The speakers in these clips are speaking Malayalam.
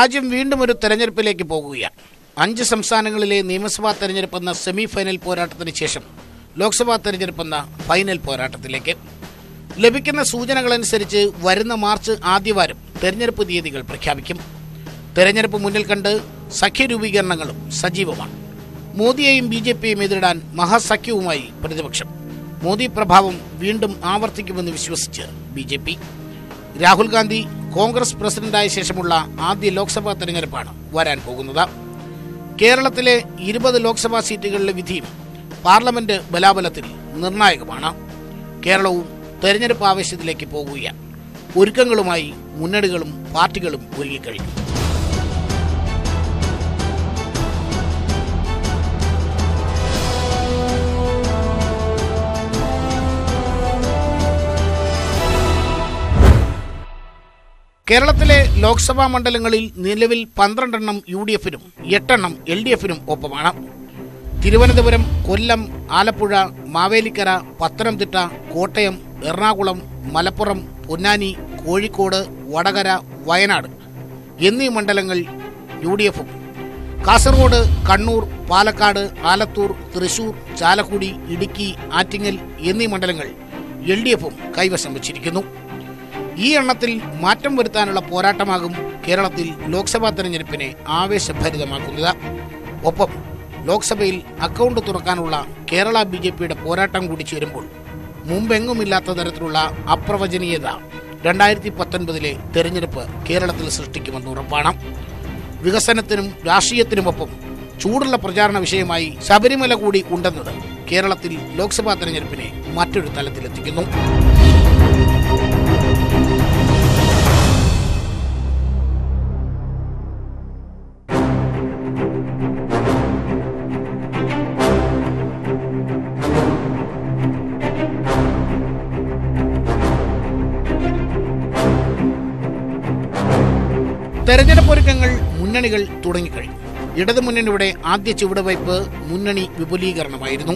രാജ്യം വീണ്ടും ഒരു തെരഞ്ഞെടുപ്പിലേക്ക് പോകുകയാണ്. അഞ്ച് സംസ്ഥാനങ്ങളിലെ നിയമസഭാ തെരഞ്ഞെടുപ്പ് എന്ന സെമി ഫൈനൽ പോരാട്ടത്തിന് ശേഷം ലോക്സഭാ തെരഞ്ഞെടുപ്പ് എന്ന ഫൈനൽ പോരാട്ടത്തിലേക്ക്. ലഭിക്കുന്ന സൂചനകളനുസരിച്ച് വരുന്ന മാർച്ച് ആദ്യവാരം തെരഞ്ഞെടുപ്പ് തീയതികൾ പ്രഖ്യാപിക്കും. തെരഞ്ഞെടുപ്പ് മുന്നിൽ കണ്ട് സഖ്യ രൂപീകരണങ്ങളും സജീവമാണ്. മോദിയെയും ബി ജെ പിയെയും എതിരിടാൻ മഹാസഖ്യവുമായി പ്രതിപക്ഷം. മോദി പ്രഭാവം വീണ്ടും ആവർത്തിക്കുമെന്ന് വിശ്വസിച്ച് ബി രാഹുൽ ഗാന്ധി കോൺഗ്രസ് പ്രസിഡന്റായ ശേഷമുള്ള ആദ്യ ലോക്സഭാ തെരഞ്ഞെടുപ്പാണ് വരാൻ പോകുന്നത്. കേരളത്തിലെ ഇരുപത് ലോക്സഭാ സീറ്റുകളിലെ വിധിയും പാർലമെന്റ് ബലാബലത്തിൽ നിർണായകമാണ്. കേരളവും തെരഞ്ഞെടുപ്പ് ആവേശത്തിലേക്ക് പോകുകയാണ്. ഒരുക്കങ്ങളുമായി മുന്നണികളും പാർട്ടികളും ഒരുങ്ങിക്കഴിഞ്ഞു. കേരളത്തിലെ ലോക്സഭാ മണ്ഡലങ്ങളിൽ നിലവിൽ പന്ത്രണ്ടെണ്ണം യു ഡി എഫിനും എട്ടെണ്ണം എൽ ഡി എഫിനും ഒപ്പമാണ്. തിരുവനന്തപുരം കൊല്ലം ആലപ്പുഴ മാവേലിക്കര പത്തനംതിട്ട കോട്ടയം എറണാകുളം മലപ്പുറം പൊന്നാനി കോഴിക്കോട് വടകര വയനാട് എന്നീ മണ്ഡലങ്ങൾ യു ഡി എഫും കാസർഗോഡ് കണ്ണൂർ പാലക്കാട് ആലത്തൂർ തൃശൂർ ചാലക്കുടി ഇടുക്കി ആറ്റിങ്ങൽ എന്നീ മണ്ഡലങ്ങൾ എൽ ഡി എഫും കൈവശം വച്ചിരിക്കുന്നു. ഈ എണ്ണത്തിൽ മാറ്റം വരുത്താനുള്ള പോരാട്ടമാകും കേരളത്തിൽ ലോക്സഭാ തെരഞ്ഞെടുപ്പിനെ ആവേശഭരിതമാക്കുന്നത്. ഒപ്പം ലോക്സഭയിൽ അക്കൗണ്ട് തുറക്കാനുള്ള കേരള ബി ജെ പിയുടെ പോരാട്ടം കൂടി ചേരുമ്പോൾ മുമ്പെങ്ങുമില്ലാത്ത തരത്തിലുള്ള അപ്രവചനീയത രണ്ടായിരത്തി പത്തൊൻപതിലെ തെരഞ്ഞെടുപ്പ് കേരളത്തിൽ സൃഷ്ടിക്കുമെന്ന് ഉറപ്പാണ്. വികസനത്തിനും രാഷ്ട്രീയത്തിനുമൊപ്പം ചൂടുള്ള പ്രചാരണ വിഷയമായി ശബരിമല കൂടി ഉണ്ടെന്നത് കേരളത്തിൽ ലോക്സഭാ തെരഞ്ഞെടുപ്പിനെ മറ്റൊരു തലത്തിലെത്തിക്കുന്നു. തെരഞ്ഞെടുപ്പ് ഒരുക്കങ്ങൾ മുന്നണികൾ തുടങ്ങിക്കഴിഞ്ഞു. ഇടതുമുന്നണിയുടെ ആദ്യ ചുവടുവയ്പ് മുന്നണി വിപുലീകരണമായിരുന്നു.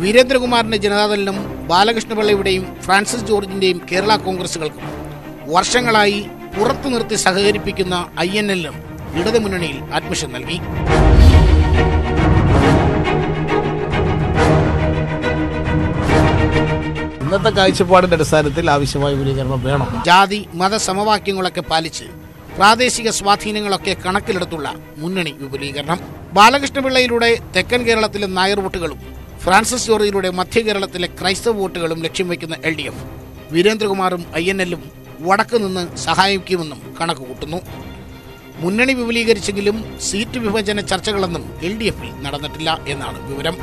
വീരേന്ദ്രകുമാറിന്റെ ജനതാദളിനും ബാലകൃഷ്ണപിള്ളയുടെയും ഫ്രാൻസിസ് ജോർജിന്റെയും കേരള കോൺഗ്രസുകൾക്കും വർഷങ്ങളായി പുറത്തു നിർത്തി സഹകരിപ്പിക്കുന്ന ഐ എൻ എല്ലിനും ഇടതുമുന്നണിയിൽ അഡ്മിഷൻ നൽകി. ഇന്നത്തെ കാഴ്ചപ്പാടിന്റെ അടിസ്ഥാനത്തിൽ ആവശ്യമായ വിപുലീകരണം വേണം. ജാതി മത സമവാക്യങ്ങളൊക്കെ പാലിച്ച് പ്രാദേശിക സ്വാധീനങ്ങളൊക്കെ കണക്കിലെടുത്തുള്ള മുന്നണി വിപുലീകരണം. ബാലകൃഷ്ണപിള്ളയിലൂടെ തെക്കൻ കേരളത്തിലെ നായർ വോട്ടുകളും ഫ്രാൻസിസ് ജോർജിലൂടെ മധ്യ കേരളത്തിലെ ക്രൈസ്തവ വോട്ടുകളും ലക്ഷ്യം വയ്ക്കുന്ന എൽ ഡി എഫ്. വീരേന്ദ്രകുമാറും ഐ എൻ എല്ലും വടക്ക് നിന്ന് സഹായിക്കുമെന്നും കണക്ക് കൂട്ടുന്നു മുന്നണി വിപുലീകരിച്ചെങ്കിലും സീറ്റ് വിഭജന ചർച്ചകളൊന്നും എൽ ഡി എഫിൽ നടന്നിട്ടില്ല എന്നാണ് വിവരം.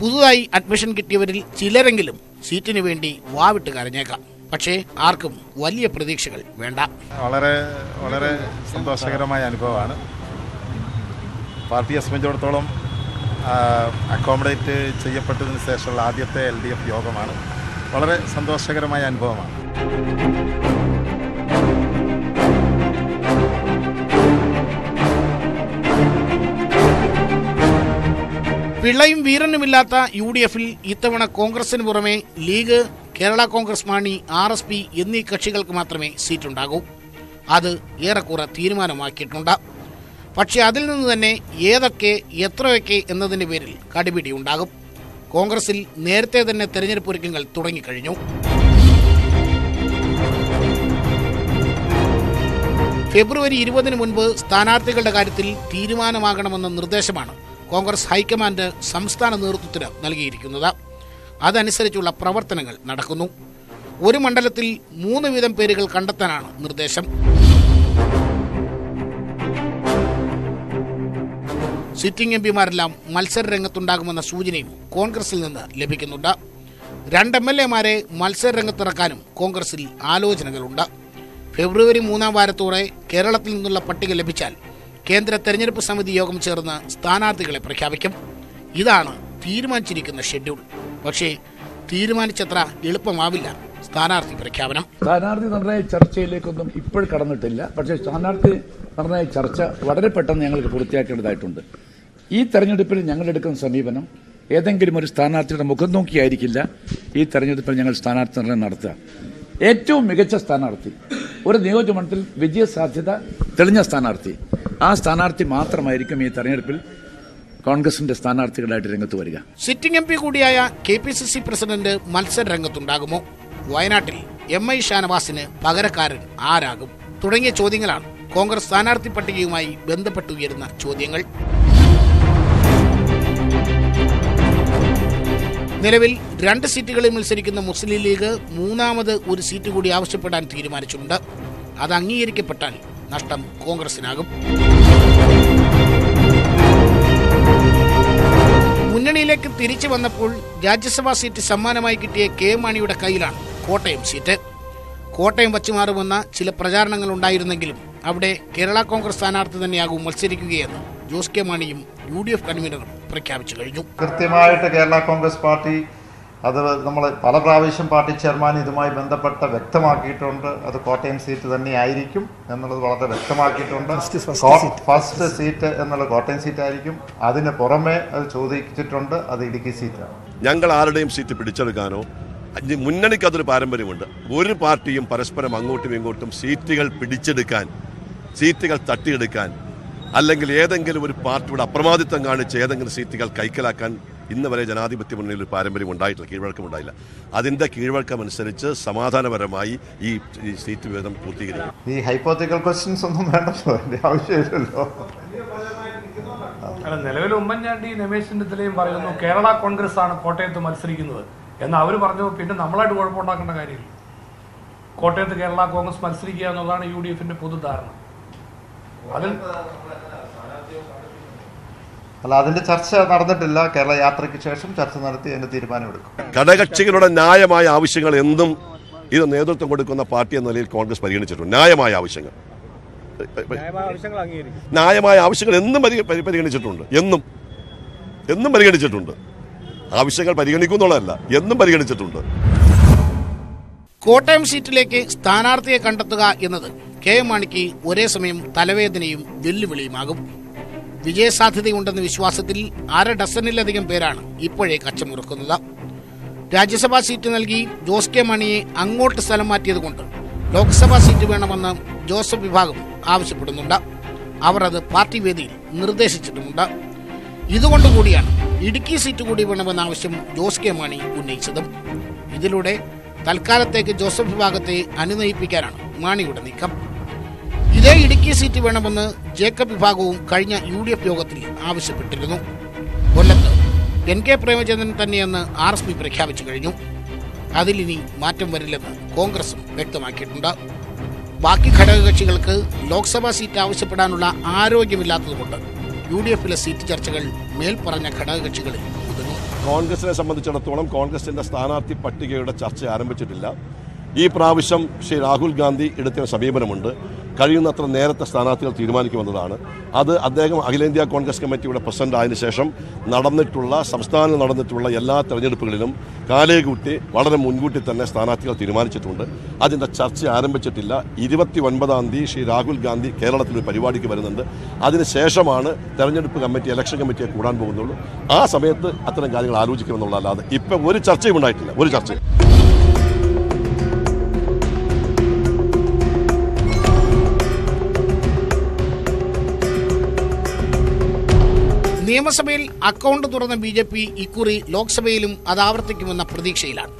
പുതുതായി അഡ്മിഷൻ കിട്ടിയവരിൽ ചിലരെങ്കിലും സീറ്റിന് വേണ്ടി വാവിട്ട് കരഞ്ഞേക്കാം. പക്ഷേ ആർക്കും വലിയ പ്രതീക്ഷകൾ വേണ്ട. വളരെ വളരെ സന്തോഷകരമായ അനുഭവമാണ്. പാർട്ടിയെ സംബന്ധിച്ചിടത്തോളം അക്കോമഡേറ്റ് ചെയ്യപ്പെട്ടതിന് ശേഷമുള്ള ആദ്യത്തെ എൽ ഡി എഫ് യോഗമാണ്. വളരെ സന്തോഷകരമായ അനുഭവമാണ്. പിള്ളയും വീരനുമില്ലാത്ത യു ഡി എഫിൽ ഇത്തവണ കോൺഗ്രസിന് പുറമെ league Kerala Congress Mani R S P എന്നീ കക്ഷികൾക്ക് മാത്രമേ സീറ്റുണ്ടാകൂ. അത് ഏറെക്കുറെ തീരുമാനമാക്കിയിട്ടുണ്ട്. പക്ഷേ അതിൽ നിന്ന് തന്നെ ഏതൊക്കെ എത്രയൊക്കെ എന്നതിന്റെ പേരിൽ കടിപിടി ഉണ്ടാകും കോൺഗ്രസിൽ നേരത്തെ തന്നെ തെരഞ്ഞെടുപ്പ് ഒരുക്കങ്ങൾ തുടങ്ങിക്കഴിഞ്ഞു. ഫെബ്രുവരി ഇരുപതിന് മുൻപ് സ്ഥാനാർത്ഥികളുടെ കാര്യത്തിൽ തീരുമാനമാകണമെന്ന നിർദ്ദേശമാണ് കോൺഗ്രസ് ഹൈക്കമാൻഡ് സംസ്ഥാന നേതൃത്വത്തിന് നൽകിയിരിക്കുന്നത്. അതനുസരിച്ചുള്ള പ്രവർത്തനങ്ങൾ നടക്കുന്നു. ഒരു മണ്ഡലത്തിൽ മൂന്ന് വീതം പേരുകൾ കണ്ടെത്താനാണ് നിർദ്ദേശം. സിറ്റിംഗ് എം പിമാരെല്ലാം മത്സര രംഗത്തുണ്ടാകുമെന്ന സൂചനയും കോൺഗ്രസിൽ നിന്ന് ലഭിക്കുന്നുണ്ട്. രണ്ട് എം എൽ എമാരെ മത്സര രംഗത്തിറക്കാനും കോൺഗ്രസിൽ ആലോചനകളുണ്ട്. ഫെബ്രുവരി മൂന്നാം വാരത്തോടെ കേരളത്തിൽ നിന്നുള്ള പട്ടിക ലഭിച്ചാൽ കേന്ദ്ര തെരഞ്ഞെടുപ്പ് സമിതി യോഗം ചേർന്ന് സ്ഥാനാർത്ഥികളെ പ്രഖ്യാപിക്കും. ഇതാണ് തീരുമാനിച്ചിരിക്കുന്ന ഷെഡ്യൂൾ. പക്ഷേ തീരുമാനിച്ചത്ര എളുപ്പമാവില്ല സ്ഥാനാർത്ഥി പ്രഖ്യാപനം. സ്ഥാനാർത്ഥി നിർണയ ചർച്ചയിലേക്കൊന്നും ഇപ്പോൾ കടന്നിട്ടില്ല. പക്ഷേ സ്ഥാനാർത്ഥി നിർണയ ചർച്ച വളരെ പെട്ടെന്ന് ഞങ്ങൾക്ക് പൂർത്തിയാക്കേണ്ടതായിട്ടുണ്ട്. ഈ തെരഞ്ഞെടുപ്പിൽ ഞങ്ങൾ എടുക്കുന്ന സമീപനം ഏതെങ്കിലും ഒരു സ്ഥാനാർത്ഥിയുടെ മുഖം നോക്കിയായിരിക്കില്ല ഈ തെരഞ്ഞെടുപ്പിൽ ഞങ്ങൾ സ്ഥാനാർത്ഥി നിർണയം നടത്തുക. ഏറ്റവും മികച്ച സ്ഥാനാർത്ഥി ഒരു നിയോജകമണ്ഡലത്തിൽ വിജയസാധ്യത തെളിഞ്ഞ സ്ഥാനാർത്ഥി ആ സ്ഥാനാർത്ഥി മാത്രമായിരിക്കും ഈ തെരഞ്ഞെടുപ്പിൽ കോൺഗ്രസിന്റെ സ്ഥാനാർത്ഥികളായിട്ട് രംഗത്ത് വരിക. സിറ്റിംഗ് എം പി കൂടിയായ K P C C president മത്സര രംഗത്തുണ്ടാകുമോ? വയനാട്ടിൽ എം ഐ ഷാനവാസിന് പകരക്കാരൻ ആരാകും? തുടങ്ങിയ ചോദ്യങ്ങളാണ് കോൺഗ്രസ് സ്ഥാനാർത്ഥി പട്ടികയുമായി ബന്ധപ്പെട്ടുയരുന്ന ചോദ്യങ്ങൾ. നിലവിൽ രണ്ട് സീറ്റുകളിൽ മത്സരിക്കുന്ന മുസ്ലിം ലീഗ് മൂന്നാമത് ഒരു സീറ്റ് കൂടി ആവശ്യപ്പെടാൻ തീരുമാനിച്ചിട്ടുണ്ട്. അത് അംഗീകരിക്കപ്പെട്ടാൽ നഷ്ടം കോൺഗ്രസിനാകും. മുന്നണിയിലേക്ക് തിരിച്ചു വന്നപ്പോൾ രാജ്യസഭാ സീറ്റ് സമ്മാനമായി കിട്ടിയ കെ മാണിയുടെ കയ്യിലാണ് കോട്ടയം സീറ്റ്. കോട്ടയം വച്ചുമാറുമെന്ന ചില പ്രചാരണങ്ങൾ ഉണ്ടായിരുന്നെങ്കിലും അവിടെ കേരള കോൺഗ്രസ് സ്ഥാനാർത്ഥി തന്നെയാകും മത്സരിക്കുകയെന്ന് ജോസ് കെ മാണിയും യു ഡി എഫ് കൺവീനറും പ്രഖ്യാപിച്ചു കഴിഞ്ഞു. കൃത്യമായിട്ട് കേരള കോൺഗ്രസ് പാർട്ടി അത് നമ്മൾ പല പ്രാവശ്യം പാർട്ടി ചെയർമാൻ ഇതുമായി ബന്ധപ്പെട്ട വ്യക്തമാക്കിയിട്ടുണ്ട്. അത് കോട്ടയം സീറ്റ് തന്നെ ആയിരിക്കും എന്നുള്ളത് വളരെ വ്യക്തമാക്കിയിട്ടുണ്ട്. ഫസ്റ്റ് സീറ്റ് എന്നുള്ള കോട്ടയം സീറ്റ് ആയിരിക്കും. അതിന് പുറമെ അത് ചോദിച്ചിട്ടുണ്ട്. അത് ഇടുക്കി സീറ്റാണ് ഞങ്ങൾ ആരുടെയും സീറ്റ് പിടിച്ചെടുക്കാനോ മുന്നണിക്ക് അതൊരു പാരമ്പര്യമുണ്ട്. ഒരു പാർട്ടിയും പരസ്പരം അങ്ങോട്ടും ഇങ്ങോട്ടും സീറ്റുകൾ പിടിച്ചെടുക്കാൻ സീറ്റുകൾ തട്ടിയെടുക്കാൻ അല്ലെങ്കിൽ ഏതെങ്കിലും ഒരു പാർട്ടിയുടെ അപ്രമാദിത്വം കാണിച്ച് ഏതെങ്കിലും സീറ്റുകൾ കൈക്കലാക്കാൻ ഇന്ന് വരെ ജനാധിപത്യ മുന്നണിയിൽ ഒരു പാരമ്പര്യം ഉണ്ടായിട്ടില്ല കീഴ്വഴക്കം ഉണ്ടായില്ല. അതിന്റെ കീഴ്വഴക്കം അനുസരിച്ച് സമാധാനപരമായി ഈ സീറ്റ് വിവരം പൂർത്തീകരിക്കും. ഈ ഹൈപ്പോത്തിക്കൽ ക്വസ്റ്റ്യൻസ് ഒന്നും വേണ്ട ആവശ്യമില്ലല്ലോ. അല്ല നിലവിൽ ഉമ്മൻചാണ്ടി രമേശ് ചെന്നിത്തലയും പറയുന്നു കേരള കോൺഗ്രസ് ആണ് കോട്ടയത്ത് മത്സരിക്കുന്നത്. എന്ന് അവർ പറഞ്ഞു പിന്നെ നമ്മളായിട്ട് കുഴപ്പമുണ്ടാക്കേണ്ട കാര്യമില്ല. കോട്ടയത്ത് കേരള കോൺഗ്രസ് മത്സരിക്കുക എന്നുള്ളതാണ് യു ഡി എഫിന്റെ പൊതുധാരണ. അതിൽ അല്ല അതിന്റെ ചർച്ച നടന്നിട്ടില്ല. കേരള യാത്രയ്ക്ക് ശേഷം ചർച്ച നടത്തി അതിന്റെ തീരുമാനമെടുക്കും ഘടകക്ഷികളുടെ ന്യായമായ ആവശ്യങ്ങൾ എന്തും ഇത് നേതൃത്വം കൊടുക്കുന്ന പാർട്ടി എന്ന നിലയിൽ കോൺഗ്രസ് പരിഗണിച്ചിട്ടുണ്ട്. ന്യായമായ ആവശ്യങ്ങൾ. ന്യായമായ ആവശ്യങ്ങൾ എന്നും പരി- പരി- പരിഗണിച്ചിട്ടുണ്ട്. എന്നും. എന്നും പരിഗണിച്ചിട്ടുണ്ട്. ആവശ്യങ്ങൾ പരിഗണിക്കുന്നുള്ളതല്ല എന്നും പരിഗണിച്ചിട്ടുണ്ട്. കോട്ടയം സീറ്റിലേക്ക് സ്ഥാനാർത്ഥിയെ കണ്ടെത്തുക എന്നത് കെ എം മാണിക്ക് ഒരേ സമയം തലവേദനയും വെല്ലുവിളിയുമാകും. വിജയസാധ്യതയുണ്ടെന്ന വിശ്വാസത്തിൽ അര ഡസനിലധികം പേരാണ് ഇപ്പോഴേ കച്ചമുറുക്കുന്നത്. രാജ്യസഭാ സീറ്റ് നൽകി ജോസ് കെ മണിയെ അങ്ങോട്ട് സ്ഥലം മാറ്റിയതുകൊണ്ട് ലോക്സഭാ സീറ്റ് വേണമെന്ന് ജോസഫ് വിഭാഗം ആവശ്യപ്പെടുന്നുണ്ട്. അവർ അത് പാർട്ടി വേദിയിൽ നിർദ്ദേശിച്ചിട്ടുമുണ്ട്. ഇതുകൊണ്ടുകൂടിയാണ് ഇടുക്കി സീറ്റ് കൂടി വേണമെന്ന ആവശ്യം ജോസ് കെ മാണി ഉന്നയിച്ചതും. ഇതിലൂടെ തൽക്കാലത്തേക്ക് ജോസഫ് വിഭാഗത്തെ അനുനയിപ്പിക്കാനാണ് മാണിയുടെ നീക്കം. ഇതേ ഇടുക്കി സീറ്റ് വേണമെന്ന് ജേക്കബ് വിഭാഗവും കഴിഞ്ഞ യു ഡി എഫ് യോഗത്തിൽ ആവശ്യപ്പെട്ടിരുന്നു. കൊല്ലത്ത് എൻ കെ പ്രേമചന്ദ്രൻ തന്നെയെന്ന് ആർ എസ് പി പ്രഖ്യാപിച്ചു കഴിഞ്ഞു. അതിലിനി മാറ്റം വരില്ലെന്ന് കോൺഗ്രസും വ്യക്തമാക്കിയിട്ടുണ്ട്. ബാക്കി ഘടകകക്ഷികൾക്ക് ലോക്സഭാ സീറ്റ് ആവശ്യപ്പെടാനുള്ള ആരോഗ്യമില്ലാത്തതുകൊണ്ട് യു ഡി എഫിലെ സീറ്റ് ചർച്ചകൾ മേൽപ്പറഞ്ഞ ഘടകകക്ഷികളിൽ ഒതുങ്ങും. കോൺഗ്രസിനെ സംബന്ധിച്ചിടത്തോളം കോൺഗ്രസിന്റെ സ്ഥാനാർത്ഥി പട്ടികയുടെ ചർച്ച ആരംഭിച്ചിട്ടില്ല. ഈ പ്രാവശ്യം ശ്രീ രാഹുൽ ഗാന്ധി എടുത്ത സമീപനമുണ്ട്. കഴിയുന്നത്ര നേരത്തെ സ്ഥാനാർത്ഥികൾ തീരുമാനിക്കുമെന്നതാണ്. അത് അദ്ദേഹം അഖിലേന്ത്യാ കോൺഗ്രസ് കമ്മിറ്റിയുടെ പ്രസിഡന്റ് ആയതിനു ശേഷം നടന്നിട്ടുള്ള സംസ്ഥാനത്ത് നടന്നിട്ടുള്ള എല്ലാ തെരഞ്ഞെടുപ്പുകളിലും കാലേകൂട്ടി വളരെ മുൻകൂട്ടി തന്നെ സ്ഥാനാർത്ഥികൾ തീരുമാനിച്ചിട്ടുണ്ട്. അതിന്റെ ചർച്ച ആരംഭിച്ചിട്ടില്ല. ഇരുപത്തി ഒൻപതാം തീയതി ശ്രീ രാഹുൽ ഗാന്ധി കേരളത്തിൽ ഒരു പരിപാടിക്ക് വരുന്നുണ്ട്. അതിനുശേഷമാണ് തെരഞ്ഞെടുപ്പ് കമ്മിറ്റി ഇലക്ഷൻ കമ്മിറ്റിയെ കൂടാൻ പോകുന്നുള്ളൂ. ആ സമയത്ത് അത്തരം കാര്യങ്ങൾ ആലോചിക്കുമെന്നുള്ളതല്ലാതെ ഇപ്പം ഒരു ചർച്ചയും ഉണ്ടായിട്ടില്ല. ഒരു ചർച്ചയും. നിയമസഭയിൽ അക്കൗണ്ട് തുറന്ന ബി ജെ പി ഇക്കുറി ലോക്സഭയിലും അത് ആവർത്തിക്കുമെന്ന പ്രതീക്ഷയിലാണ്.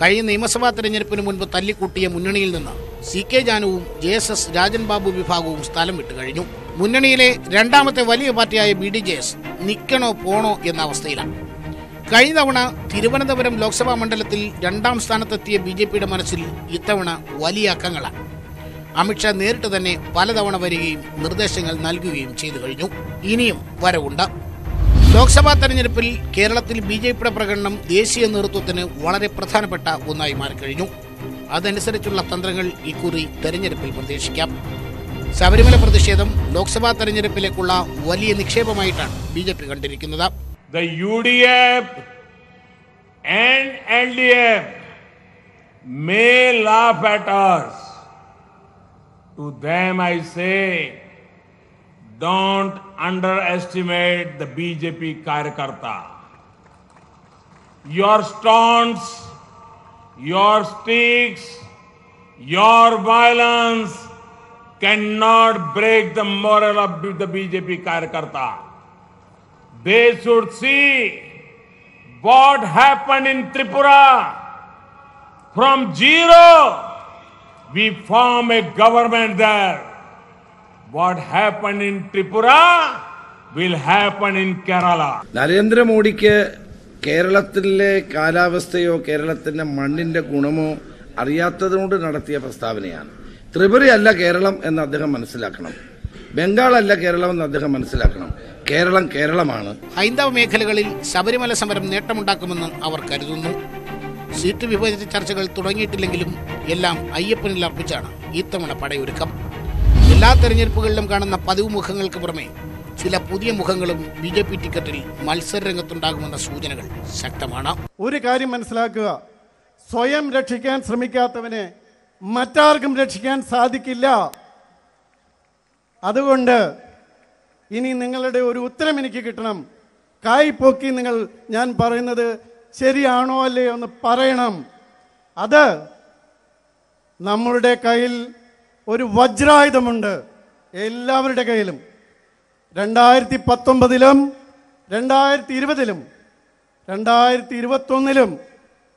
കഴിഞ്ഞ നിയമസഭാ തെരഞ്ഞെടുപ്പിന് മുൻപ് തല്ലിക്കൂട്ടിയ മുന്നണിയിൽ നിന്ന് C K ജാനുവും J S S Rajan Babu വിഭാഗവും സ്ഥലം വിട്ടു കഴിഞ്ഞു. മുന്നണിയിലെ രണ്ടാമത്തെ വലിയ പാർട്ടിയായ ബി ഡി ജെ എസ് നിക്കണോ പോണോ എന്ന അവസ്ഥയിലാണ്. കഴിഞ്ഞ തവണ തിരുവനന്തപുരം ലോക്സഭാ മണ്ഡലത്തിൽ രണ്ടാം സ്ഥാനത്തെത്തിയ ബി ജെ പിയുടെ മനസ്സിൽ ഇത്തവണ വലിയ അക്കങ്ങളാണ്. അമിത്ഷാ നേരിട്ട് തന്നെ പലതവണ വരികയും നിർദ്ദേശങ്ങൾ നൽകുകയും ചെയ്തു കഴിഞ്ഞു. ഇനിയും വരവുണ്ട്. ലോക്സഭാ തെരഞ്ഞെടുപ്പിൽ കേരളത്തിൽ ബി ജെ പിയുടെ പ്രകടനം ദേശീയ നേതൃത്വത്തിന് വളരെ പ്രധാനപ്പെട്ട ഒന്നായി മാറിക്കഴിഞ്ഞു അതനുസരിച്ചുള്ള തന്ത്രങ്ങൾ ഇക്കുറി തെരഞ്ഞെടുപ്പിൽ പ്രതീക്ഷിക്കാം. ശബരിമല പ്രതിഷേധം ലോക്സഭാ തെരഞ്ഞെടുപ്പിലേക്കുള്ള വലിയ നിക്ഷേപമായിട്ടാണ് ബി ജെ പി കണ്ടിരിക്കുന്നത് may laugh at us. To them I say, don't underestimate the BJP Karyakarta. Your taunts, your sticks, your violence cannot break the moral of the BJP Karyakarta. They should see what happened in Tripura. From zero, we form a government there. What happened in Tripura will happen in Kerala. നരേന്ദ്രമോദിക്ക് കേരളത്തിലെ കാലാവസ്ഥയോ കേരളത്തിന്റെ മണ്ണിന്റെ ഗുണമോ അറിയാത്തതുകൊണ്ട് നടത്തിയ പ്രസ്താവനയാണ്. ത്രിപുരയല്ല കേരളം എന്ന് അദ്ദേഹം മനസ്സിലാക്കണം. ബംഗാളല്ല കേരളം എന്ന് അദ്ദേഹം മനസ്സിലാക്കണം. കേരളം കേരളമാണ്. ഹൈന്ദവ മേഖലകളിൽ ശബരിമല സമരം നേട്ടമുണ്ടാക്കുമെന്ന് അവർ കരുതുന്നു. സീറ്റ് വിഭജന ചർച്ചകൾ തുടങ്ങിയിട്ടില്ലെങ്കിലും എല്ലാം അയ്യപ്പനിൽ അർപ്പിച്ചാണ് ഇത്തവണ പടയൊരുക്കം. എല്ലാ തെരഞ്ഞെടുപ്പുകളിലും കാണുന്ന പതിവ് മുഖങ്ങൾക്ക് പുറമെ ചില പുതിയ മുഖങ്ങളും ബി ജെ പി ടിക്കറ്റിൽ മത്സര രംഗത്തുണ്ടാകുമെന്ന സൂചനകൾ ശക്തമാണ്. ഒരു കാര്യം മനസ്സിലാക്കുക. സ്വയം രക്ഷിക്കാൻ ശ്രമിക്കാത്തവനെ മറ്റാർക്കും രക്ഷിക്കാൻ സാധിക്കില്ല. അതുകൊണ്ട് ഇനി നിങ്ങളുടെ ഒരു ഉത്തരം എനിക്ക് കിട്ടണം. കായ് പൊക്കി നിങ്ങൾ ഞാൻ പറയുന്നത് ശരിയാണോ അല്ലേ എന്ന് പറയണം. അത് നമ്മളുടെ കയ്യിൽ ഒരു വജ്രായുധമുണ്ട്. എല്ലാവരുടെ കയ്യിലും. രണ്ടായിരത്തി പത്തൊമ്പതിലും രണ്ടായിരത്തി ഇരുപതിലും രണ്ടായിരത്തി ഇരുപത്തൊന്നിലും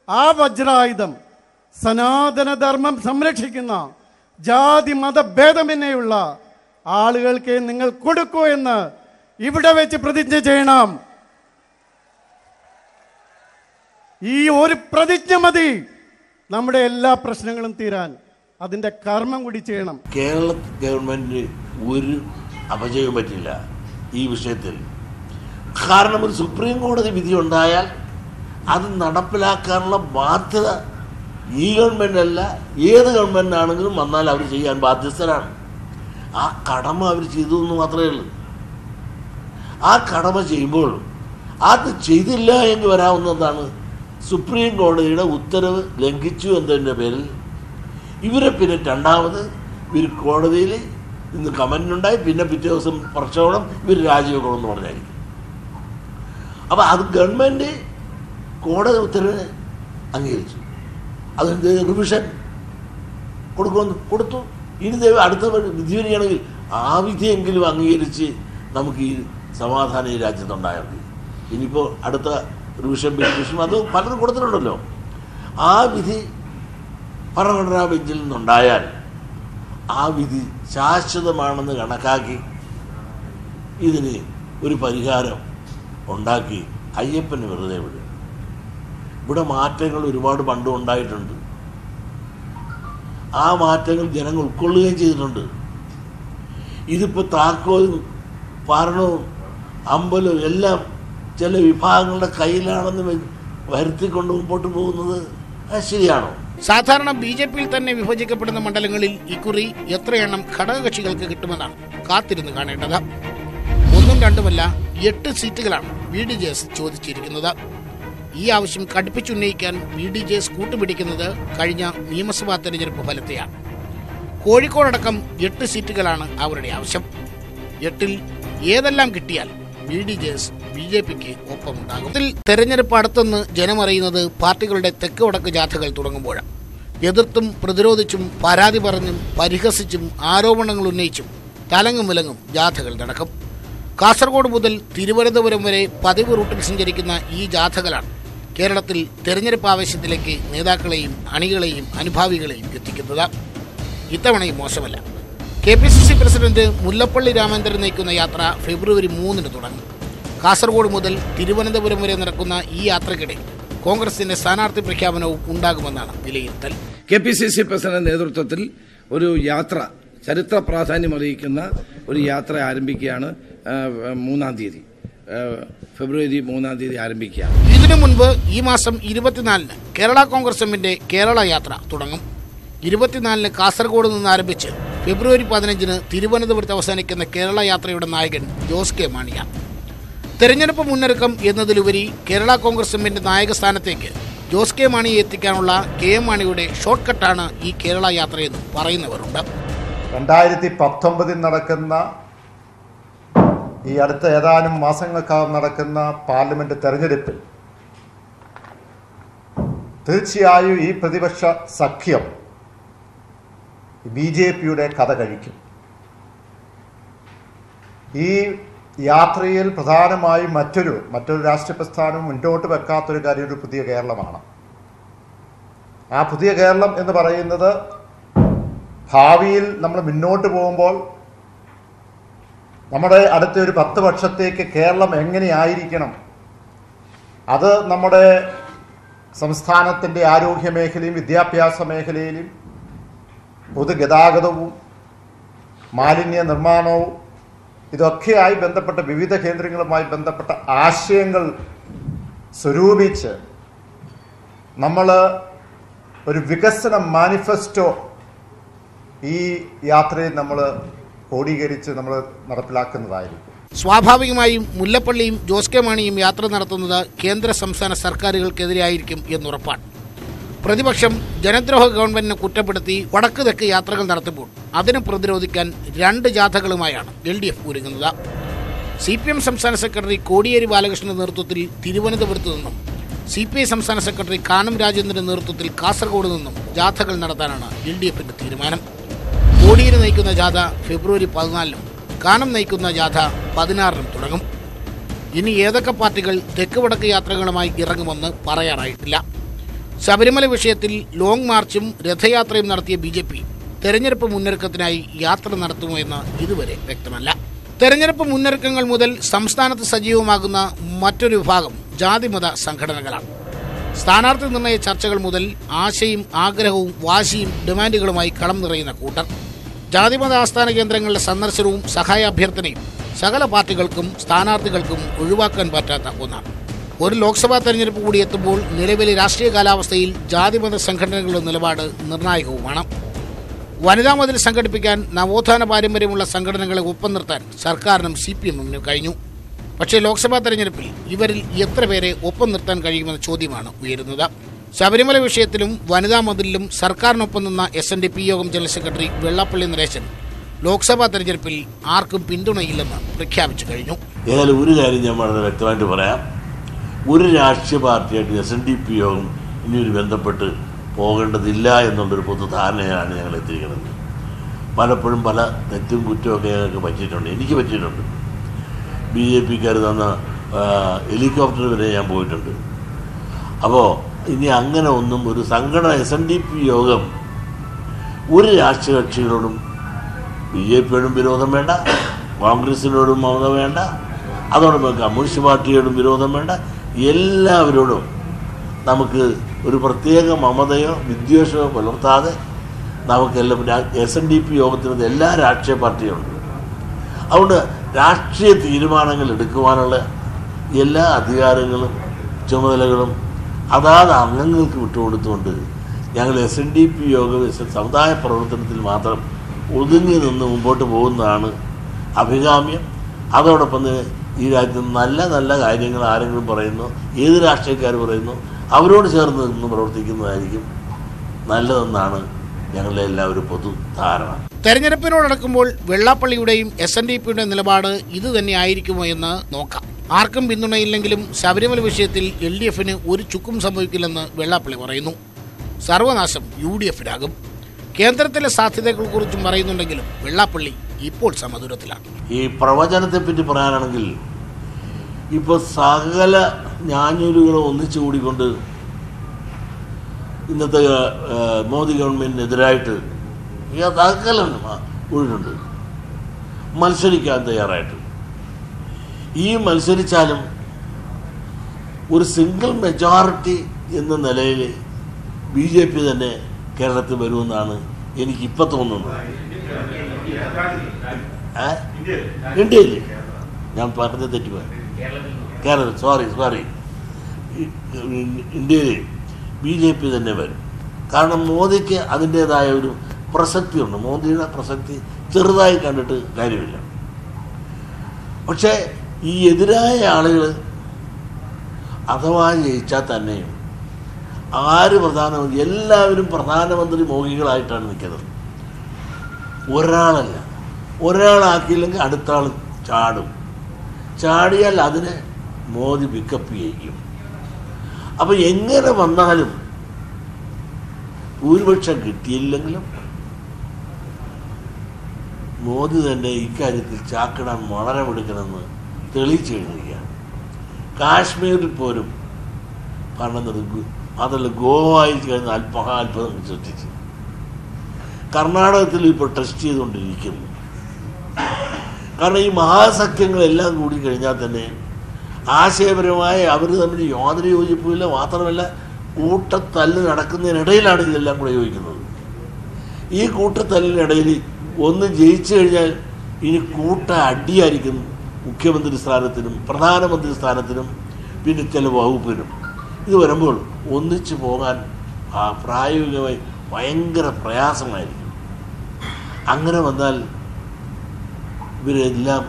ആ വജ്രായുധം സനാതനധർമ്മം സംരക്ഷിക്കുന്ന ജാതി മതഭേദമെന്നെയുള്ള ആളുകൾക്ക് നിങ്ങൾ കൊടുക്കൂ എന്ന് ഇവിടെ വെച്ച് പ്രതിജ്ഞ ചെയ്യണം. ഈ ഒരു പ്രതിജ്ഞ മതി. നമ്മുടെ എല്ലാ പ്രശ്നങ്ങളും തീരാൻ. അതിന്റെ കർമ്മം കൂടി ചെയ്യണം. കേരള ഗവൺമെന്റിന് ഒരു അപജയവും പറ്റില്ല ഈ വിഷയത്തിൽ. കാരണം ഒരു സുപ്രീം കോടതി വിധി ഉണ്ടായാൽ അത് നടപ്പിലാക്കാനുള്ള ബാധ്യത ഈ ഗവൺമെന്റ് അല്ല ഏത് ഗവൺമെന്റ് ആണെങ്കിലും വന്നാൽ അവർ ചെയ്യാൻ ബാധ്യസ്ഥരാണ്. ആ കടമ അവർ ചെയ്തു എന്ന് മാത്രമേ ഉള്ളൂ. ആ കടമ ചെയ്യുമ്പോൾ അത് ചെയ്തില്ല എന്ന് വരാവുന്നതാണ് സുപ്രീം കോടതിയുടെ ഉത്തരവ് ലംഘിച്ചു എന്നതിന്റെ പേരിൽ ഇവരെ പിന്നെ രണ്ടാമത് ഇവർ കോടതിയിൽ ഇന്ന് കമന്റ് ഉണ്ടായി പിന്നെ പിറ്റേ ദിവസം പ്രക്ഷോഭം ഇവർ രാജിവെക്കണമെന്ന് പറഞ്ഞായിരിക്കും. അപ്പോൾ അത് ഗവൺമെന്റ് കോടതി ഉത്തരവ് അംഗീകരിച്ചു. അതിന്റെ റിവിഷൻ കൊടുക്കുമെന്ന് കൊടുത്തു. ഇനി ദൈവം അടുത്ത വിധി വരികയാണെങ്കിൽ ആ വിധിയെങ്കിലും അംഗീകരിച്ച് നമുക്ക് ഈ സമാധാനം ഈ രാജ്യത്തുണ്ടായാൽ മതി. ഇനിയിപ്പോൾ അടുത്ത റിവിഷൻ പെറ്റീഷൻ അത് പലരും കൊടുത്തിട്ടുണ്ടല്ലോ. ആ വിധി ഭരണഘടനാ ബെഞ്ചിൽ നിന്നുണ്ടായാൽ ആ വിധി ശാശ്വതമാണെന്ന് കണക്കാക്കി ഇതിന് ഒരു പരിഹാരം ഉണ്ടാക്കി അയ്യപ്പന് വെറുതെ വിടുക. ഇവിടെ മാറ്റങ്ങൾ ഒരുപാട് പണ്ടും ഉണ്ടായിട്ടുണ്ട്. ആ മാറ്റങ്ങൾ ജനങ്ങൾ ഉൾക്കൊള്ളുകയും ചെയ്തിട്ടുണ്ട്. ഇതിപ്പോൾ താക്കോലും ഭരണവും അമ്പലവും എല്ലാം ചില വിഭാഗങ്ങളുടെ കയ്യിലാണെന്ന് വരുത്തിക്കൊണ്ട് മുമ്പോട്ട് പോകുന്നത് ശരിയാണോ? സാധാരണ ബി ജെ പിയിൽ തന്നെ വിഭജിക്കപ്പെടുന്ന മണ്ഡലങ്ങളിൽ ഇക്കുറി എത്രയെണ്ണം ഘടകകക്ഷികൾക്ക് കിട്ടുമെന്നാണ് കാത്തിരുന്ന് കാണേണ്ടത്. ഒന്നും രണ്ടുമല്ല എട്ട് സീറ്റുകളാണ് ബി ഡി ജെ എസ് ചോദിച്ചിരിക്കുന്നത്. ഈ ആവശ്യം കടുപ്പിച്ചുന്നയിക്കാൻ ബി ഡി ജെ എസ് കൂട്ടുപിടിക്കുന്നത് കഴിഞ്ഞ നിയമസഭാ തെരഞ്ഞെടുപ്പ് ഫലത്തെയാണ്. കോഴിക്കോടടക്കം എട്ട് സീറ്റുകളാണ് അവരുടെ ആവശ്യം. എട്ടിൽ ഏതെല്ലാം കിട്ടിയാൽ B D J S B J പിക്ക് ഒപ്പമുണ്ടാകും. ഇതിൽ തെരഞ്ഞെടുപ്പ് അടുത്തെന്ന് ജനമറിയുന്നത് പാർട്ടികളുടെ തെക്ക് വടക്ക് ജാഥകൾ തുടങ്ങുമ്പോഴാണ്. എതിർത്തും പ്രതിരോധിച്ചും പരാതി പറഞ്ഞും പരിഹസിച്ചും ആരോപണങ്ങൾ ഉന്നയിച്ചും തലങ്ങും വിലങ്ങും ജാഥകൾ നടക്കും. കാസർഗോഡ് മുതൽ തിരുവനന്തപുരം വരെ പതിവ് റൂട്ടിൽ സഞ്ചരിക്കുന്ന ഈ ജാഥകളാണ് കേരളത്തിൽ തെരഞ്ഞെടുപ്പ് ആവേശത്തിലേക്ക് നേതാക്കളെയും അണികളെയും അനുഭാവികളെയും എത്തിക്കുന്നത്. ഇത്തവണയും മോശമല്ല. K P C C president Mullappally Ramendran നയിക്കുന്ന യാത്ര ഫെബ്രുവരി മൂന്നിന് തുടങ്ങി. കാസർഗോഡ് മുതൽ തിരുവനന്തപുരം വരെ നടക്കുന്ന ഈ യാത്രക്കിടെ കോൺഗ്രസിന്റെ സ്ഥാനാർത്ഥി പ്രഖ്യാപനവും ഉണ്ടാകുമെന്നാണ് വിലയിരുത്തൽ. K P C C president നേതൃത്വത്തിൽ ഒരു യാത്ര ചരിത്ര പ്രാധാന്യം അറിയിക്കുന്ന ഒരു യാത്ര ആരംഭിക്കുകയാണ് മൂന്നാം തീയതി. ഫെബ്രുവരി മൂന്നാം തീയതി ആരംഭിക്കുക ഇതിനു മുൻപ് ഈ മാസം ഇരുപത്തിനാലിന് കേരള കോൺഗ്രസ് എമ്മിന്റെ കേരള യാത്ര തുടങ്ങും. ഇരുപത്തിനാലിന് കാസർഗോഡ് നിന്ന് ആരംഭിച്ച് ഫെബ്രുവരി പതിനഞ്ചിന് തിരുവനന്തപുരത്ത് അവസാനിക്കുന്ന കേരള യാത്രയുടെ നായകൻ ജോസ് കെ. മാണിയ. തെരഞ്ഞെടുപ്പ് മുന്നൊരുക്കം എന്നതിലുപരി കേരള കോൺഗ്രസ് എമ്മിന്റെ നായക സ്ഥാനത്തേക്ക് ജോസ് കെ. മാണിയെ എത്തിക്കാനുള്ള കെ. എം. മാണിയുടെ ഷോർട്ട് കട്ടാണ് ഈ കേരള യാത്രയെന്ന് പറയുന്നവരുണ്ട്. രണ്ടായിരത്തി പത്തൊമ്പതിൽ നടക്കുന്ന ഈ അടുത്ത ഏതാനും മാസങ്ങൾക്കകം നടക്കുന്ന പാർലമെന്റ് തെരഞ്ഞെടുപ്പിൽ തീർച്ചയായും ഈ പ്രതിപക്ഷ സഖ്യം ബി ജെ പിയുടെ കഥ കഴിക്കും. ഈ യാത്രയിൽ പ്രധാനമായും മറ്റൊരു മറ്റൊരു രാഷ്ട്രീയ പ്രസ്ഥാനം മുന്നോട്ട് വെക്കാത്തൊരു കാര്യം ഒരു പുതിയ കേരളമാണ്. ആ പുതിയ കേരളം എന്ന് പറയുന്നത് ഭാവിയിൽ നമ്മൾ മുന്നോട്ട് പോകുമ്പോൾ നമ്മുടെ അടുത്ത ഒരു പത്ത് വർഷത്തേക്ക് കേരളം എങ്ങനെയായിരിക്കണം? അത് നമ്മുടെ സംസ്ഥാനത്തിന്റെ ആരോഗ്യ മേഖലയും വിദ്യാഭ്യാസ മേഖലയിലും പൊതുഗതാഗതവും മാലിന്യ നിർമ്മാണവും ഇതൊക്കെയായി ബന്ധപ്പെട്ട വിവിധ കേന്ദ്രങ്ങളുമായി ബന്ധപ്പെട്ട ആശയങ്ങൾ സ്വരൂപിച്ച് നമ്മൾ ഒരു വികസന മാനിഫെസ്റ്റോ ഈ യാത്രയിൽ നമ്മൾ ക്രോഡീകരിച്ച് നമ്മൾ നടപ്പിലാക്കുന്നതായിരിക്കും. സ്വാഭാവികമായും മുല്ലപ്പള്ളിയും ജോസ് കെ മാണിയും യാത്ര നടത്തുന്നത് കേന്ദ്ര സംസ്ഥാന സർക്കാരുകൾക്കെതിരെയായിരിക്കും എന്നുറപ്പാണ്. പ്രതിപക്ഷം ജനദ്രോഹ ഗവൺമെന്റിനെ കുറ്റപ്പെടുത്തി വടക്ക് തെക്ക് യാത്രകൾ നടത്തുമ്പോൾ അതിനെ പ്രതിരോധിക്കാൻ രണ്ട് ജാഥകളുമായാണ് എൽ ഡി എഫ് ഒരുങ്ങുന്നത്. സി പി എം സംസ്ഥാന സെക്രട്ടറി കോടിയേരി ബാലകൃഷ്ണന്റെ നേതൃത്വത്തിൽ തിരുവനന്തപുരത്ത് നിന്നും സി പി ഐ സംസ്ഥാന സെക്രട്ടറി കാനം രാജേന്ദ്രന്റെ നേതൃത്വത്തിൽ കാസർഗോഡ് നിന്നും ജാഥകൾ നടത്താനാണ് എൽ ഡി എഫിന്റെ തീരുമാനം. കോടിയേരി നയിക്കുന്ന ജാഥ ഫെബ്രുവരി പതിനാലിനും കാനം നയിക്കുന്ന ജാഥ പതിനാറിനും തുടങ്ങും. ഇനി ഏതൊക്കെ പാർട്ടികൾ തെക്ക് വടക്ക് യാത്രകളുമായി ഇറങ്ങുമെന്ന് പറയാറായിട്ടില്ല. ശബരിമല വിഷയത്തിൽ ലോങ് മാർച്ചും രഥയാത്രയും നടത്തിയ ബി ജെ പി തെരഞ്ഞെടുപ്പ് മുന്നൊരുക്കത്തിനായി യാത്ര നടത്തുമോ എന്ന് ഇതുവരെ വ്യക്തമല്ല. തെരഞ്ഞെടുപ്പ് മുന്നൊരുക്കങ്ങൾ മുതൽ സംസ്ഥാനത്ത് സജീവമാകുന്ന മറ്റൊരു വിഭാഗം ജാതിമത സംഘടനകളാണ്. സ്ഥാനാർത്ഥി നിർണയ ചർച്ചകൾ മുതൽ ആശയും ആഗ്രഹവും വാശിയും ഡിമാൻഡുകളുമായി കളം നിറയുന്ന കൂട്ടർ. ജാതിമത ആസ്ഥാന കേന്ദ്രങ്ങളുടെ സന്ദർശനവും സഹായ അഭ്യർത്ഥനയും സകല പാർട്ടികൾക്കും സ്ഥാനാർത്ഥികൾക്കും ഒഴിവാക്കാൻ പറ്റാത്ത ഒന്നാണ്. ഒരു ലോക്സഭാ തെരഞ്ഞെടുപ്പ് കൂടി എത്തുമ്പോൾ നിലവിലെ രാഷ്ട്രീയ കാലാവസ്ഥയിൽ ജാതിമത സംഘടനകളുടെ നിലപാട് നിർണായകവുമാണ്. വനിതാ മതിൽ സംഘടിപ്പിക്കാൻ നവോത്ഥാന പാരമ്പര്യമുള്ള സംഘടനകളെ ഒപ്പം നിർത്താൻ സർക്കാരിനും സി പി എമ്മിനും കഴിഞ്ഞു. പക്ഷേ ലോക്സഭാ തെരഞ്ഞെടുപ്പിൽ ഇവരിൽ എത്ര പേരെ ഒപ്പം നിർത്താൻ കഴിയുമെന്ന ചോദ്യമാണ് ഉയരുന്നത്. ശബരിമല വിഷയത്തിലും വനിതാ മതിലിലും സർക്കാരിനൊപ്പം നിന്ന S N D P Yogam general secretary Vellappally Naresan Lok Sabha തെരഞ്ഞെടുപ്പിൽ ആർക്കും പിന്തുണയില്ലെന്ന് പ്രഖ്യാപിച്ചു കഴിഞ്ഞു. ഏതായാലും ഒരു കാര്യം ഞാൻ വളരെ വ്യക്തമായിട്ട് പറയാം. ഒരു രാഷ്ട്രീയ പാർട്ടിയായിട്ട് എസ് എൻ ഡി പി യോഗം ഇനി ഒരു ബന്ധപ്പെട്ട് പോകേണ്ടതില്ല എന്നുള്ളൊരു പൊതുധാരണയാണ് ഞങ്ങൾ എത്തിയിരിക്കുന്നത്. പലപ്പോഴും പല തെറ്റും കുറ്റമൊക്കെ ഞങ്ങൾക്ക് പറ്റിയിട്ടുണ്ട്. എനിക്ക് പറ്റിയിട്ടുണ്ട്. ബി ജെ പിക്കാർ തന്ന ഹെലികോപ്റ്റർ വരെ ഞാൻ പോയിട്ടുണ്ട്. അപ്പോൾ ഇനി അങ്ങനെ ഒന്നും ഒരു സംഘടന എസ് എൻ ഡി പി യോഗം ഒരു രാഷ്ട്രീയ കക്ഷികളോടും ബി ജെ പിയോടും വിരോധം വേണ്ട കോൺഗ്രസിനോടും മമത വേണ്ട അതോടൊപ്പം കമ്മ്യൂണിസ്റ്റ് പാർട്ടിയോടും വിരോധം വേണ്ട എല്ലാവരോടും നമുക്ക് ഒരു പ്രത്യേക മമതയോ വിദ്വേഷമോ പുലർത്താതെ നമുക്കെല്ലാം എസ് എൻ ഡി പി യോഗത്തിന് എല്ലാ രാഷ്ട്രീയ പാർട്ടിയുണ്ട് അതുകൊണ്ട് രാഷ്ട്രീയ തീരുമാനങ്ങൾ എടുക്കുവാനുള്ള എല്ലാ അധികാരങ്ങളും ചുമതലകളും അതാത് അംഗങ്ങൾക്ക് വിട്ടുകൊടുത്തുകൊണ്ട് ഞങ്ങൾ എസ് എൻ ഡി പി യോഗ സമുദായ പ്രവർത്തനത്തിൽ മാത്രം ഒതുങ്ങി നിന്ന് മുമ്പോട്ട് പോകുന്നതാണ് അഭികാമ്യം. അതോടൊപ്പം തന്നെ ഈ രാജ്യത്ത് നല്ല നല്ല കാര്യങ്ങൾ ആരെങ്കിലും പറയുന്നു ഏത് രാഷ്ട്രീയക്കാർ പറയുന്നു അവരോട് ചേർന്ന് നിന്ന് പ്രവർത്തിക്കുന്നതായിരിക്കും നല്ലതെന്നാണ് ഞങ്ങളുടെ എല്ലാവരും പൊതു ധാരണ. തെരഞ്ഞെടുപ്പിനോടക്കുമ്പോൾ വെള്ളാപ്പള്ളിയുടെയും എസ് എൻ ഡി പിയുടെ നിലപാട് ഇത് തന്നെ ആയിരിക്കുമോ എന്ന് നോക്കാം. ആർക്കും പിന്തുണയില്ലെങ്കിലും ശബരിമല വിഷയത്തിൽ എൽ ഡി എഫിന് ഒരു ചുക്കും സംഭവിക്കില്ലെന്ന് വെള്ളാപ്പള്ളി പറയുന്നു. സർവനാശം യു ഡി എഫിനാകും. കേന്ദ്രത്തിലെ സാധ്യതകളെക്കുറിച്ചും പറയുന്നുണ്ടെങ്കിലും വെള്ളാപ്പള്ളി ഇപ്പോൾ സമദൂരത്തിലാണ്. ഈ പ്രവചനത്തെ പറ്റി പറയാനാണെങ്കിൽ ഇപ്പോൾ സകല ഞാഞ്ഞൂലുകളും ഒന്നിച്ചു കൂടിക്കൊണ്ട് ഇന്നത്തെ മോദി ഗവൺമെന്റിനെതിരായിട്ട് ഈ സകലം കൂടിയിട്ടുണ്ട്. മത്സരിക്കാൻ തയ്യാറായിട്ട്. ഈ മത്സരിച്ചാലും ഒരു സിംഗിൾ മെജോറിറ്റി എന്ന നിലയിൽ ബി ജെ പി തന്നെ കേരളത്തിൽ വരുമെന്നാണ് എനിക്കിപ്പോൾ തോന്നുന്നത്? ഇന്ത്യയിൽ ഞാൻ പറഞ്ഞത് തെറ്റിപ്പോയി. കേരള സോറി സോറി ഇന്ത്യയിൽ ബി ജെ പി തന്നെ വരും. കാരണം മോദിക്ക് അതിന്റേതായ ഒരു പ്രസക്തിയുണ്ട്. മോദിയുടെ പ്രസക്തി ചെറുതായി കണ്ടിട്ട് കാര്യമില്ല. പക്ഷേ ഈ എതിരായ ആളുകൾ അഥവാ ജയിച്ചാൽ തന്നെയും ആര് പ്രധാനമന്ത്രി എല്ലാവരും പ്രധാനമന്ത്രി മോഹികളായിട്ടാണ് നിൽക്കുന്നത്. ഒരാളല്ല. ഒരാളാക്കിയില്ലെങ്കിൽ അടുത്ത ആൾ ചാടും. ചാടിയാൽ അതിനെ മോദി പിക്കപ്പ് ചെയ്യും അപ്പം എങ്ങനെ വന്നാലും ഭൂരിപക്ഷം കിട്ടിയില്ലെങ്കിലും മോദി തന്നെ ഇക്കാര്യത്തിൽ ചാക്കിടാൻ മണരമെടുക്കണമെന്ന് തെളിയിച്ചു കഴിഞ്ഞിരിക്കുകയാണ് കാശ്മീരിൽ പോലും ഭരണം അതല്ല ഗോവായിൽ കഴിഞ്ഞ അല്പ അത്ഭുതം സൃഷ്ടിച്ചു കർണാടകത്തിൽ ഇപ്പോൾ ടെസ്റ്റ് ചെയ്തുകൊണ്ടിരിക്കുന്നു. കാരണം ഈ മഹാസഖ്യങ്ങളെല്ലാം കൂടി കഴിഞ്ഞാൽ തന്നെ ആശയപരമായ അവർ തമ്മിൽ യാതൊരു യോജിപ്പുമില്ല. മാത്രമല്ല കൂട്ടത്തല്ല് നടക്കുന്നതിനിടയിലാണ് ഇതെല്ലാം കൂടെ യോജിക്കുന്നത്. ഈ കൂട്ടത്തല്ലിനിടയിൽ ഒന്ന് ജയിച്ചു കഴിഞ്ഞാൽ ഇനി കൂട്ട അടിയായിരിക്കും മുഖ്യമന്ത്രി സ്ഥാനത്തിനും പ്രധാനമന്ത്രി സ്ഥാനത്തിനും പിന്നെ ചില വകുപ്പിനും. ഇത് വരുമ്പോൾ ഒന്നിച്ചു പോകാൻ പ്രായോഗികമായി ഭയങ്കര പ്രയാസമായിരിക്കും. അങ്ങനെ വന്നാൽ ഇവരെല്ലാം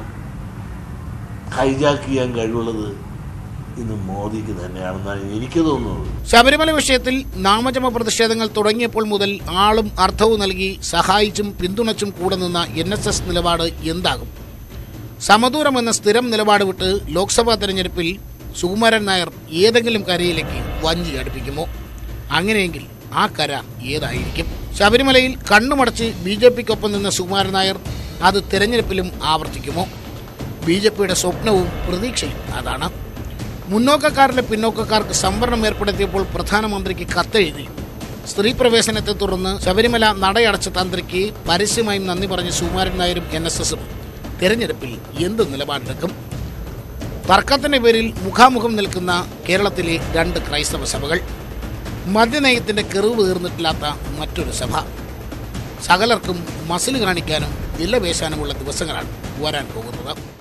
ഹൈജാക്ക് ചെയ്യാൻ കഴിവുള്ളത് ഇന്ന് മോദിക്ക് തന്നെയാണെന്നാണ് എനിക്ക് തോന്നുന്നത്. ശബരിമല വിഷയത്തിൽ നാമജപ പ്രതിഷേധങ്ങൾ തുടങ്ങിയപ്പോൾ മുതൽ ആളും അർത്ഥവും നൽകി സഹായിച്ചും പിന്തുണച്ചും കൂടെ നിന്ന എൻ എസ് എസ് നിലപാട് എന്താകും? സമദൂരം എന്ന സ്ഥിരം നിലപാട് വിട്ട് ലോക്സഭാ തെരഞ്ഞെടുപ്പിൽ സുകുമാരൻ നായർ ഏതെങ്കിലും കരയിലേക്ക് വഞ്ചി അടുപ്പിക്കുമോ? അങ്ങനെയെങ്കിൽ ആ കര ഏതായിരിക്കും? ശബരിമലയിൽ കണ്ണുമടച്ച് ബി ജെ പിക്കൊപ്പം നിന്ന സുകുമാരൻ നായർ അത് തിരഞ്ഞെടുപ്പിലും ആവർത്തിക്കുമോ? ബി ജെ പിയുടെ സ്വപ്നവും പ്രതീക്ഷയും അതാണ്. മുന്നോക്കക്കാരിലെ പിന്നോക്കക്കാർക്ക് സംവരണം ഏർപ്പെടുത്തിയപ്പോൾ പ്രധാനമന്ത്രിക്ക് കത്തെഴുതി. സ്ത്രീ പ്രവേശനത്തെ തുടർന്ന് ശബരിമല നടയടച്ച തന്ത്രിക്ക് പരസ്യമായും നന്ദി പറഞ്ഞ് സുകുമാരൻ നായരും എൻ എസ് എസും തെരഞ്ഞെടുപ്പിൽ എന്ത് നിലപാടെടുക്കും? തർക്കത്തിന്റെ പേരിൽ മുഖാമുഖം നിൽക്കുന്ന കേരളത്തിലെ രണ്ട് ക്രൈസ്തവ സഭകൾ. മദ്യനയത്തിന്റെ കെറിവ് തീർന്നിട്ടില്ലാത്ത മറ്റൊരു സഭ. സകലർക്കും മസിൽ കാണിക്കാനും വില പേശാനുമുള്ള ദിവസങ്ങളാണ് വരാൻ പോകുന്നത്.